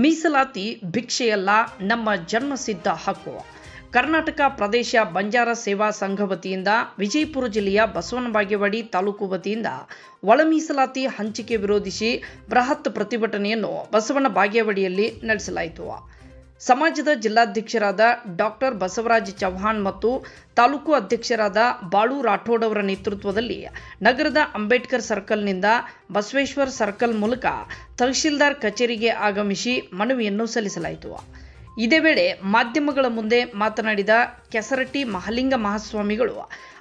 ಮೀಸಲಾತಿ ಭಿಕ್ಷೆಯಲ್ಲ ನಮ್ಮ ಜನ್ಮಸಿದ್ಧ ಹಕ್ಕು. ಕರ್ನಾಟಕ ಪ್ರದೇಶ ಬಂಜಾರ ಸೇವಾ ಸಂಘ ವತಿಯಿಂದ ವಿಜಯಪುರ ಜಿಲ್ಲೆಯ ಬಸವನ ಬಾಗೇವಾಡಿ ತಾಲೂಕು ವತಿಯಿಂದ ಒಳ ಮೀಸಲಾತಿ ಹಂಚಿಕೆ ವಿರೋಧಿಸಿ ಬೃಹತ್ ಪ್ರತಿಭಟನೆಯನ್ನು ಬಸವನ ಬಾಗೇವಾಡಿಯಲ್ಲಿ ನಡೆಸಲಾಯಿತು. ಸಮಾಜದ ಜಿಲ್ಲಾಧ್ಯಕ್ಷರಾದ ಡಾಕ್ಟರ್ ಬಸವರಾಜ್ ಚೌಹಾಣ್ ಮತ್ತು ತಾಲೂಕು ಅಧ್ಯಕ್ಷರಾದ ಬಾಳು ರಾಠೋಡ್ ಅವರ ನೇತೃತ್ವದಲ್ಲಿ ನಗರದ ಅಂಬೇಡ್ಕರ್ ಸರ್ಕಲ್ನಿಂದ ಬಸವೇಶ್ವರ್ ಸರ್ಕಲ್ ಮೂಲಕ ತಹಶೀಲ್ದಾರ್ ಕಚೇರಿಗೆ ಆಗಮಿಸಿ ಮನವಿಯನ್ನು ಸಲ್ಲಿಸಲಾಯಿತು. ಇದೇ ವೇಳೆ ಮಾಧ್ಯಮಗಳ ಮುಂದೆ ಮಾತನಾಡಿದ ಕೆಸರಟ್ಟಿ ಮಹಲಿಂಗ ಮಹಾಸ್ವಾಮಿಗಳು,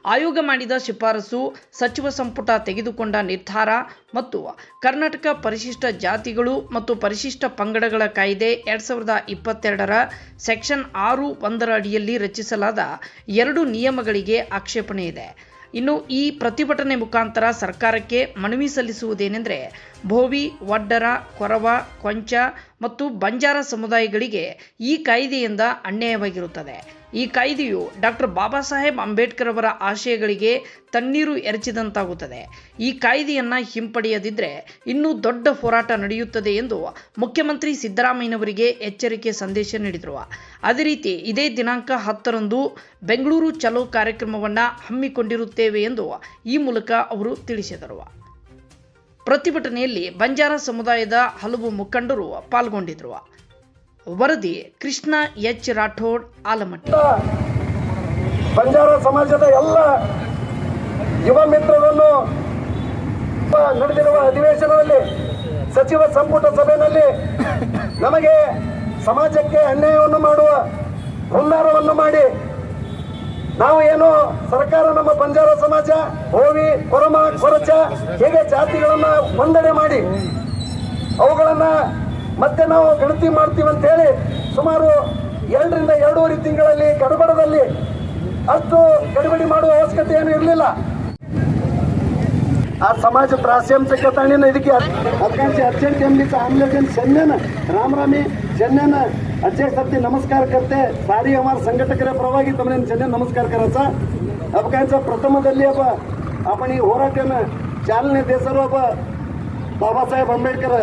ಆಯೋಗ ಮಾಡಿದ ಶಿಫಾರಸು ಸಚಿವ ಸಂಪುಟ ತೆಗೆದುಕೊಂಡ ನಿರ್ಧಾರ ಮತ್ತು ಕರ್ನಾಟಕ ಪರಿಶಿಷ್ಟ ಜಾತಿಗಳು ಮತ್ತು ಪರಿಶಿಷ್ಟ ಪಂಗಡಗಳ ಕಾಯ್ದೆ ಎರಡ್ ಸಾವಿರದ ಇಪ್ಪತ್ತೆರಡರ ಸೆಕ್ಷನ್ ಆರು ಒಂದರ ಅಡಿಯಲ್ಲಿ ರಚಿಸಲಾದ ಎರಡು ನಿಯಮಗಳಿಗೆ ಆಕ್ಷೇಪಣೆ ಇದೆ. ಇನ್ನು ಈ ಪ್ರತಿಭಟನೆ ಮುಖಾಂತರ ಸರ್ಕಾರಕ್ಕೆ ಮನವಿ ಸಲ್ಲಿಸುವುದೇನೆಂದರೆ ಭೋವಿ, ವಡ್ಡರ, ಕೊರವ, ಕೊಂಚ ಮತ್ತು ಬಂಜಾರ ಸಮುದಾಯಗಳಿಗೆ ಈ ಕಾಯ್ದೆಯಿಂದ ಅನ್ಯಾಯವಾಗಿರುತ್ತದೆ. ಈ ಕಾಯ್ದೆಯು ಡಾಕ್ಟರ್ ಬಾಬಾ ಸಾಹೇಬ್ ಅಂಬೇಡ್ಕರ್ ಅವರ ಆಶಯಗಳಿಗೆ ತಣ್ಣೀರು ಎರಚಿದಂತಾಗುತ್ತದೆ. ಈ ಕಾಯ್ದೆಯನ್ನು ಹಿಂಪಡೆಯದಿದ್ದರೆ ಇನ್ನೂ ದೊಡ್ಡ ಹೋರಾಟ ನಡೆಯುತ್ತದೆ ಎಂದು ಮುಖ್ಯಮಂತ್ರಿ ಸಿದ್ದರಾಮಯ್ಯನವರಿಗೆ ಎಚ್ಚರಿಕೆ ಸಂದೇಶ ನೀಡಿದರು. ಅದೇ ರೀತಿ ಇದೇ ದಿನಾಂಕ ಹತ್ತರಂದು ಬೆಂಗಳೂರು ಚಲೋ ಕಾರ್ಯಕ್ರಮವನ್ನು ಹಮ್ಮಿಕೊಂಡಿರುತ್ತೇವೆ ಎಂದು ಈ ಮೂಲಕ ಅವರು ತಿಳಿಸಿದರು. ಪ್ರತಿಭಟನೆಯಲ್ಲಿ ಬಂಜಾರ ಸಮುದಾಯದ ಹಲವು ಮುಖಂಡರು ಪಾಲ್ಗೊಂಡಿದ್ದರು ವರದಿ ಕೃಷ್ಣ ಎಚ್ ರಾಠೋಡ್ ಆಲಮಟ್ಟಿ. ಬಂಜಾರ ಸಮಾಜದ ಎಲ್ಲ ಯುವ ಮಿತ್ರರನ್ನು ನಡೆದಿರುವ ಅಧಿವೇಶನದಲ್ಲಿ ಸಚಿವ ಸಂಪುಟ ಸಭೆಯಲ್ಲಿ ನಮಗೆ ಸಮಾಜಕ್ಕೆ ಅನ್ಯಾಯವನ್ನು ಮಾಡುವ ನಾವು ಏನು ಸರ್ಕಾರ ನಮ್ಮ ಬಂಜಾರ ಸಮಾಜ ಹೋವಿ ಕೊರಮ, ಕೊರಚ ಹೇಗೆ ಜಾತಿಗಳನ್ನ ಒಂದಡೆ ಮಾಡಿ, ಅವುಗಳನ್ನ ಮತ್ತೆ ನಾವು ಗಣತಿ ಮಾಡ್ತೀವಿ ಅಂತ ಹೇಳಿ ಸುಮಾರು ಎರಡರಿಂದ ಎರಡೂವರೆ ತಿಂಗಳಲ್ಲಿ ಗಡಬಡದಲ್ಲಿ ಅಷ್ಟು ಗಡಿಬಿಡಿ ಮಾಡುವ ಅವಶ್ಯಕತೆ ಏನು ಇರಲಿಲ್ಲ. आज समाज त्रास आहे आमच्या कथा आणि नाही की अध्यक्ष अध्यक्ष एमबीचा आमल्या जण सैन्यानं रामरामी सैन्यानं अध्यक्ष सत्य नमस्कार करते सारी अमार संघटक रे प्रभागी तुम्ही सैन्य नमस्कार करायचा अबकांचा प्रथम दल्ली आपण आपण ही होराट्यानं चालने दे सर्व बाबासाहेब आंबेडकर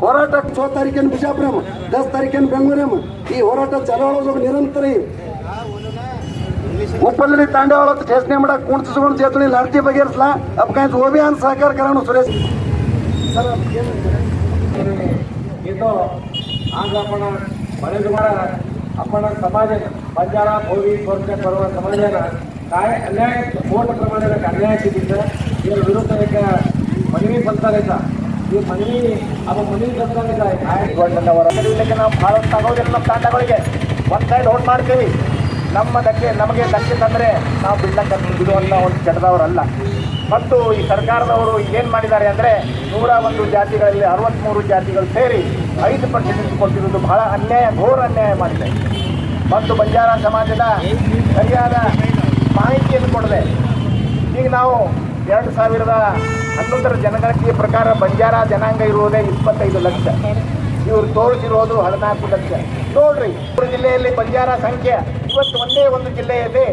होराट छ तारखेन बुजाप्रम दस तारखेन बंगोरम ही होराटा चालवला जो निरंतर ಉಪ್ಪಲ್ಲಿ ತಾಂಡವಳತ್ತು ಠೇಸಣಿ ಮಾಡಕ್ಕೆ ಕುಣಿಸ್ಕೊಂಡು ಸೇತುಳಿ ಲಡ್ತಿ ಬಗೆಹರಿಸಲ? ಅಪ್ಕಾಯ್ತು ಓಬಿಯಾನ್ ಸಹಕಾರ ಕರೋಣ ಸುರೇಶ್. ಇದು ಆಂಗ್ಲಪ್ಪಣ ಮಾರ ಅಪ್ಪಣ ಸಮಾಜ ಬಂಜಾರ ಭೋವಿ ಕೊರತೆ ಬರುವ ಸಮಾಜನ ಕಾಯ ಅನ್ಯಾಯ ಪೂರ್ಣ ಪ್ರಮಾಣದ ಅನ್ಯಾಯ ಸಿಗಿದ್ದ ಇದರ ವಿರುದ್ಧ ಈಗ ಮನವಿ ಬಂತಾಗೈತ ಈ ಮನವಿ ಅವ ಮನವಿ ಬಂತಾಗೈತ ಕಾಯಗೊಂಡವರ ನಾವು ಭಾಳ ತಗೋದಿಲ್ಲ ನಮ್ಮ ತಾಂಡಗಳಿಗೆ ಒಂದು ಸೈಡ್ ಹೋಟ್ ಮಾಡ್ತೀವಿ. ನಮ್ಮದಕ್ಕೆ ನಮಗೆ ಧಕ್ಕೆ ತಂದರೆ ನಾವು ಬಿಡ್ಲಕ್ಕೆ ಬಿಡುವಂಥ ಒಂದು ಕೆಟ್ಟದವರಲ್ಲ. ಮತ್ತು ಈ ಸರ್ಕಾರದವರು ಏನು ಮಾಡಿದ್ದಾರೆ ಅಂದರೆ ನೂರ ಒಂದು ಜಾತಿಗಳಲ್ಲಿ ಅರವತ್ತ್ಮೂರು ಜಾತಿಗಳು ಸೇರಿ ಐದು ಪರ್ಸೆಂಟ್ ಕೊಟ್ಟಿರುವುದು ಬಹಳ ಅನ್ಯಾಯ, ಘೋರ ಅನ್ಯಾಯ ಮಾಡಿದೆ. ಮತ್ತು ಬಂಜಾರ ಸಮಾಜದ ಸರಿಯಾದ ಮಾಹಿತಿಯನ್ನು ಕೊಡದೆ ಈಗ ನಾವು ಎರಡು ಸಾವಿರದ ಹನ್ನೊಂದರ ಜನಗಣತಿಯ ಪ್ರಕಾರ ಬಂಜಾರ ಜನಾಂಗ ಇರುವುದೇ ಇಪ್ಪತ್ತೈದು ಲಕ್ಷ. ಇವರು ತೋರಿಸಿರೋದು ಹದಿನಾಲ್ಕು ಲಕ್ಷ. ನೋಡ್ರಿ ಜಿಲ್ಲೆಯಲ್ಲಿ ಬಂಜಾರ ಸಂಖ್ಯೆ ಇವತ್ತು ಒಂದೇ ಒಂದು ಜಿಲ್ಲೆಯಲ್ಲಿ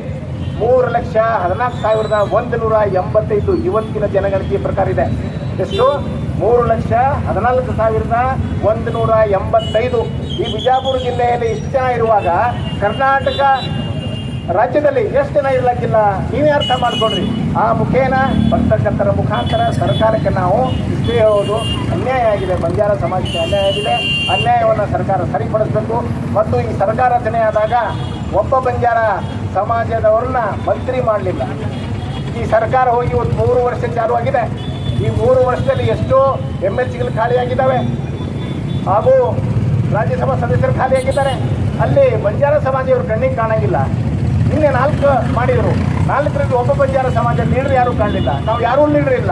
ಮೂರು ಲಕ್ಷ ಹದಿನಾಲ್ಕು ಸಾವಿರದ ಒಂದು ನೂರ ಎಂಬತ್ತೈದು ಇವತ್ತಿನ ಜನಗಣತಿಯ ಪ್ರಕಾರ ಇದೆ. ಎಷ್ಟು? ಮೂರು ಲಕ್ಷ ಹದಿನಾಲ್ಕು ಸಾವಿರದ ಒಂದು ನೂರ ಎಂಬತ್ತೈದು. ಈ ಬಿಜಾಪುರ ಜಿಲ್ಲೆಯಲ್ಲಿ ಇಷ್ಟು ಜನ ಇರುವಾಗ ಕರ್ನಾಟಕ ರಾಜ್ಯದಲ್ಲಿ ಎಷ್ಟು ಜನ ಇರ್ಲಕ್ಕಿಲ್ಲ, ನೀವೇ ಅರ್ಥ ಮಾಡ್ಕೊಡ್ರಿ. ಆ ಮುಖೇನ ಪತ್ರಕರ್ತರ ಮುಖಾಂತರ ಸರ್ಕಾರಕ್ಕೆ ನಾವು ಇಷ್ಟೇ ಹೇಳೋದು ಅನ್ಯಾಯ ಆಗಿದೆ. ಬಂಜಾರ ಸಮಾಜಕ್ಕೆ ಅನ್ಯಾಯ ಆಗಿದೆ. ಅನ್ಯಾಯವನ್ನು ಸರ್ಕಾರ ಸರಿಪಡಿಸಬೇಕು. ಮತ್ತು ಈ ಸರ್ಕಾರ ರಚನೆ ಆದಾಗ ಒಬ್ಬ ಬಂಜಾರ ಸಮಾಜದವ್ರನ್ನ ಮಂತ್ರಿ ಮಾಡಲಿಲ್ಲ. ಈ ಸರ್ಕಾರ ಹೋಗಿ ಒಂದು ಮೂರು ವರ್ಷ ಚಾಲು ಆಗಿದೆ ಈ ಮೂರು ವರ್ಷದಲ್ಲಿ ಎಷ್ಟೋ ಎಂ ಎಲ್ ಸಿಗಳು ಖಾಲಿಯಾಗಿದ್ದಾವೆ. ಹಾಗೂ ರಾಜ್ಯಸಭಾ ಸದಸ್ಯರು ಖಾಲಿಯಾಗಿದ್ದಾರೆ. ಅಲ್ಲಿ ಬಂಜಾರ ಸಮಾಜ ಕಣ್ಣಿಗೆ ಕಾಣಂಗಿಲ್ಲ. ನಿನ್ನೆ ನಾಲ್ಕು ಮಾಡಿದರು. ನಾಲ್ಕರಲ್ಲಿ ಒಬ್ಬ ಬಂಜಾರ ಸಮಾಜ ಲೀಡರ್ ಯಾರೂ ಕಾಣಲಿಲ್ಲ. ನಾವು ಯಾರೂ ಲೀಡರ್ ಇಲ್ಲ.